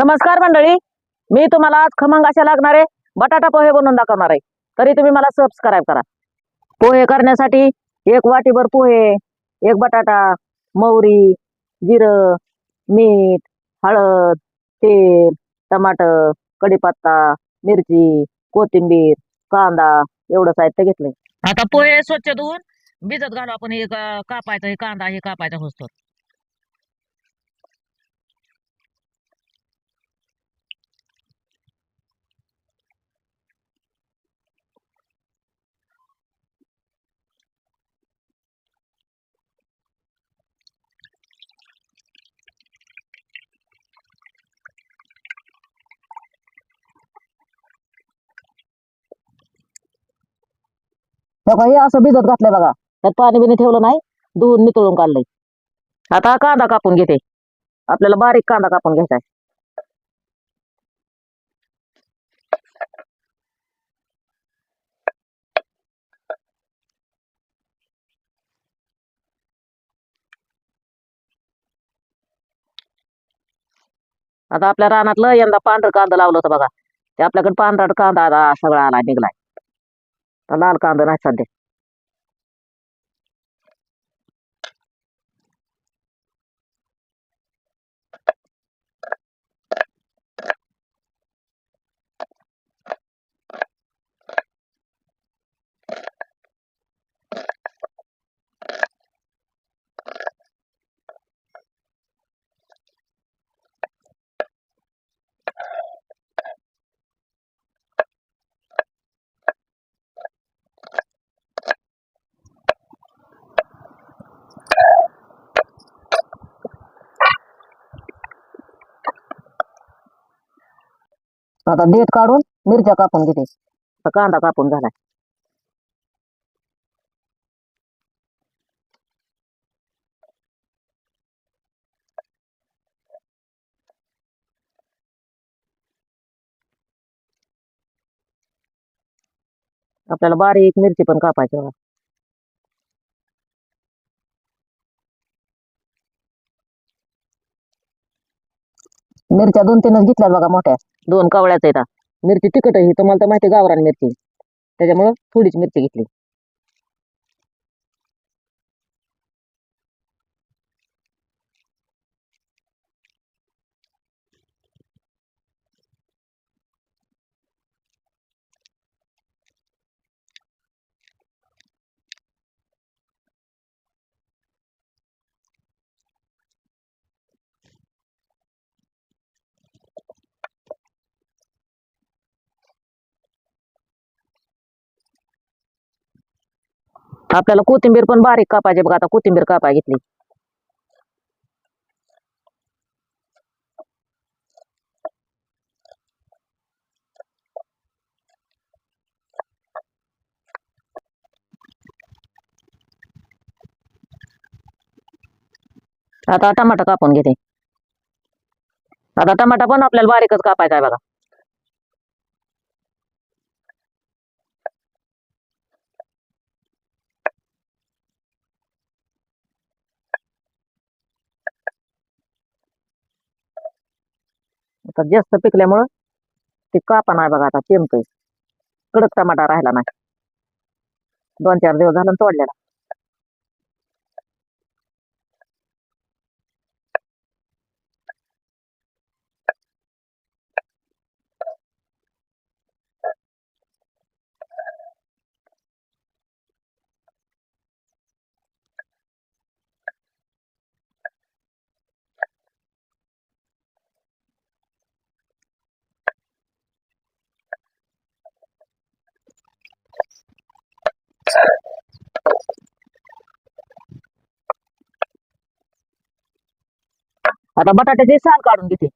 नमस्कार मंडळी. मी तुम्हाला आज खमंग असे लागणारे बटाटा पोहे बनवून दाखवणार आहे. तरी तुम्ही मला सबस्क्राईब करा. पोहे करण्यासाठी एक वाटीभर पोहे एक बटाटा मोहरी जिरं मीठ हळद तेल टमाटर कढीपत्ता मिरची कोथिंबीर कांदा एवढं साहित्य घेतलंय. आता पोहे स्वच्छ धुवून भिजत घालू आपण. हे कापायचं हे कांदा हे कापायचा होतो. बघा हे असं भिजत घातलंय बघा. त्यात पाणी बिनी ठेवलं नाही दूध नितळून काढलंय. आता कांदा कापून घेते. आपल्याला बारीक कांदा कापून घ्यायचा आहे. आता आपल्या रानातलं यंदा पांढर कांदा लावलं होतं बघा. ते आपल्याकडे पांढरा कांदा आता सगळा आला निघलाय. लाल कांदा नाही सध्या आता देठ काढून मिरच्या कापून घेते. आता कांदा कापून झालाय आपल्याला बारीक मिरची पण कापायची बघा. मिरच्या दोन तीनच घेतल्या बघा मोठ्या. दोन कवळ्याच आहेत. मिरची तिखट ही तुम्हाला तर माहिती गावरान मिरची. त्याच्यामुळं थोडीच मिरची घेतली. आपल्याला कोथिंबीर पण बारीक कापायची बघा आता कोथिंबीर कापाय घेतली. आता टमाटा कापून घेते. आता टमाटा पण आपल्याला बारीकच कापायचा आहे बघा. आता जास्त पिकल्यामुळं ते कापा नाही बघा आता चेमतोय कडक टमाटा राहिला नाही. दोन चार दिवस झाला तोडलेला. आता बटाट्याचे साल काढून घेते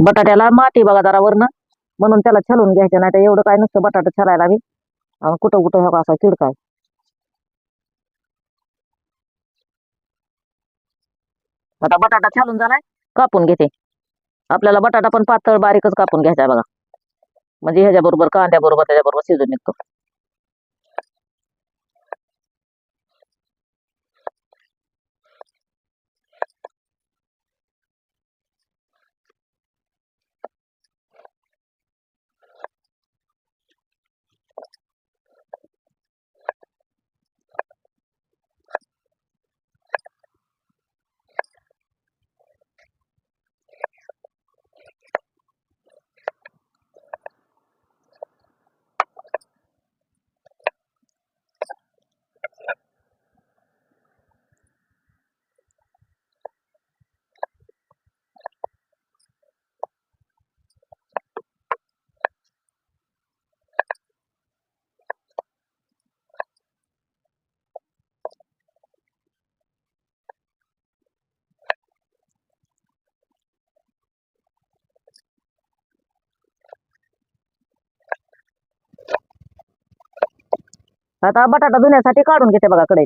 बटाट्याला माती बघा जरा वरनं. म्हणून त्याला छलून घ्यायचं नाही तर एवढं काय नसतं बटाटा छलायला मी आणि कुठं कुठं हो असा चिडकाय आता बटाटा छालून झालाय कापून घेते. आपल्याला बटाटा पण पातळ बारीकच कापून घ्यायचा बघा. म्हणजे ह्याच्या बरोबर कांद्या बरोबर बरोबर शिजून निघतो. आता बटाटा धुण्यासाठी काढून घेते बघा कडे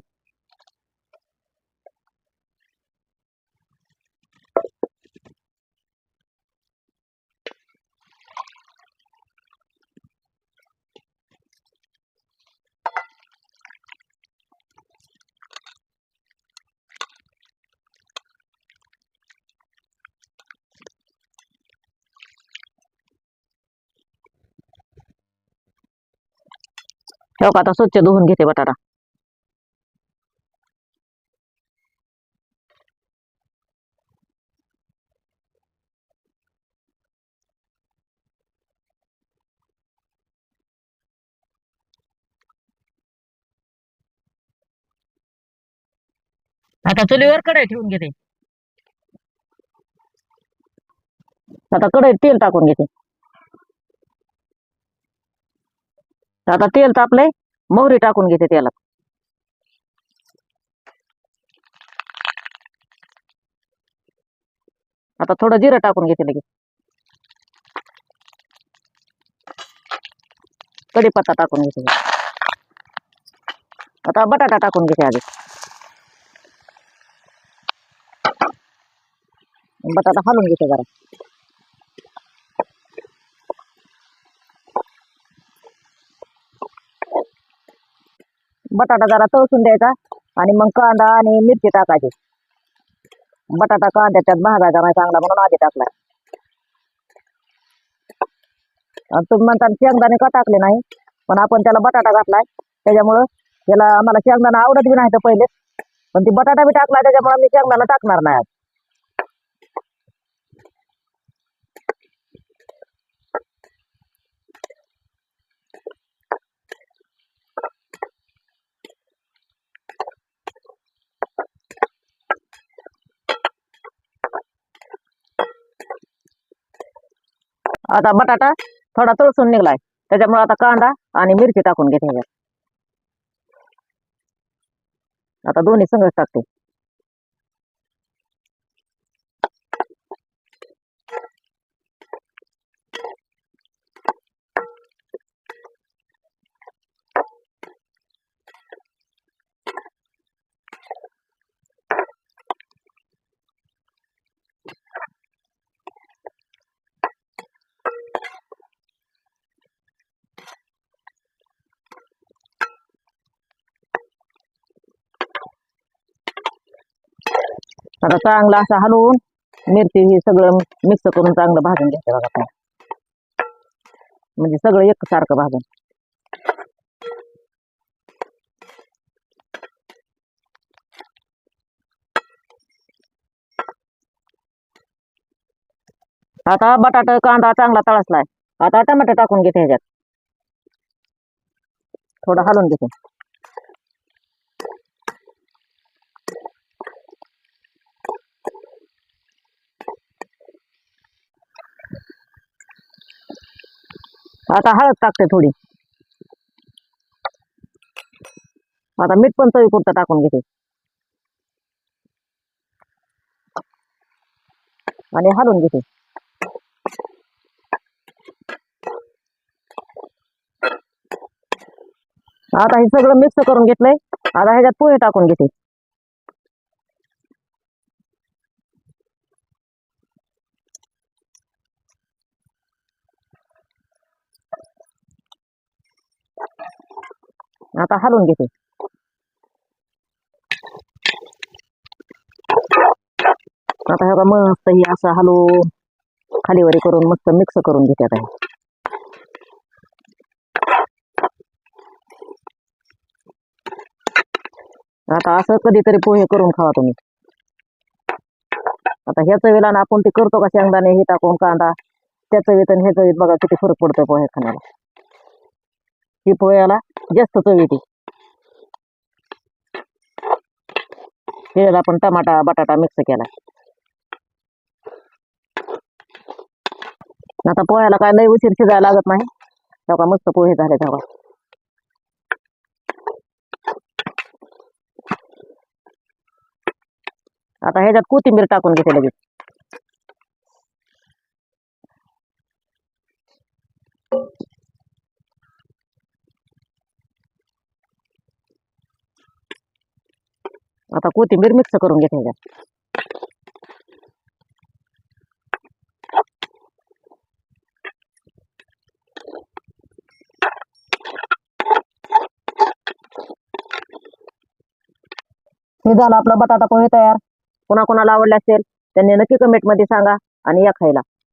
ठेव का आता? स्वच्छ धुवून घेते बटाटा. आता चुलीवर कढई ठेवून घेते. आता कढईत तेल टाकून घेते. आता तेल तापलंय, मोहरी टाकून घेते तेलात. आता थोडं जिरं टाकून घेते लगेच. कढीपत्ता टाकून घेते आता बटाटा टाकून घेते आधी. बटाटा हलवून घेते जरा. बटाटा जरा तळसून द्यायचा आणि मग कांदा आणि मिरची टाकायची. बटाटा कांदा त्यात भागायचा नाही चांगला म्हणून आधी टाकला. आणि तुम्ही म्हणता शेंगदाणे का टाकले नाही? पण आपण त्याला बटाटा घातलाय. त्याच्यामुळं त्याला आम्हाला शेंगदाणा आवडत बी नाही तर पहिले. पण ती बटाटा बी टाकला त्याच्यामुळे मी शेंगदाणा टाकणार नाही आज. आता बटाटा थोडा तळसून निघलाय. त्याच्यामुळे आता कांदा आणि मिरची टाकून घेते आता दोन्ही संगच टाकते. आता चांगलं असं हलवून मिरची हे सगळं मिक्स करून चांगलं भाजून घ्यायचं बघा काय म्हणजे सगळं एकसारखं भाजून. आता बटाटा कांदा चांगला तळसलाय. आता टमाटे टाकून घेते ह्याच्यात. थोडं हलवून घेते. आता हळद टाकते थोडी. आता मीठ पण चवी पुरता टाकून घेते. आणि हलवून घेते. आता हे सगळं मिक्स करून घेतलंय. आता ह्याच्यात पोहे टाकून घेते. आता हलवून घेते. आता हे बघा मस्त ही असं हलवून खालीवरी करून मस्त मिक्स करून घेते आता आता असं कधीतरी पोहे करून खावा तुम्ही. आता ह्याच चवीला आपण ते करतो का शेंगदाणे हे टाकून कांदा त्याचं वेतन ह्याचं वेत बघा किती फरक पडतो पोहे खाण्याला. ही पोह्याला जास्त चव येते. आपण टमाटा बटाटा मिक्स केला. आता पोह्याला काय लय उशीर शिजायला लागत नाही. तेव्हा मस्त पोहे झाले तेव्हा. आता ह्याच्यात कोथिंबीर टाकून घेते लगेच. आता कोथिंबीर मिक्स करून घेते ह्याच्यात हे झालं आपला बटाटा पोहे तयार. कोणा कोणाला आवडले असेल त्यांनी नक्की कमेंटमध्ये सांगा आणि या खायला.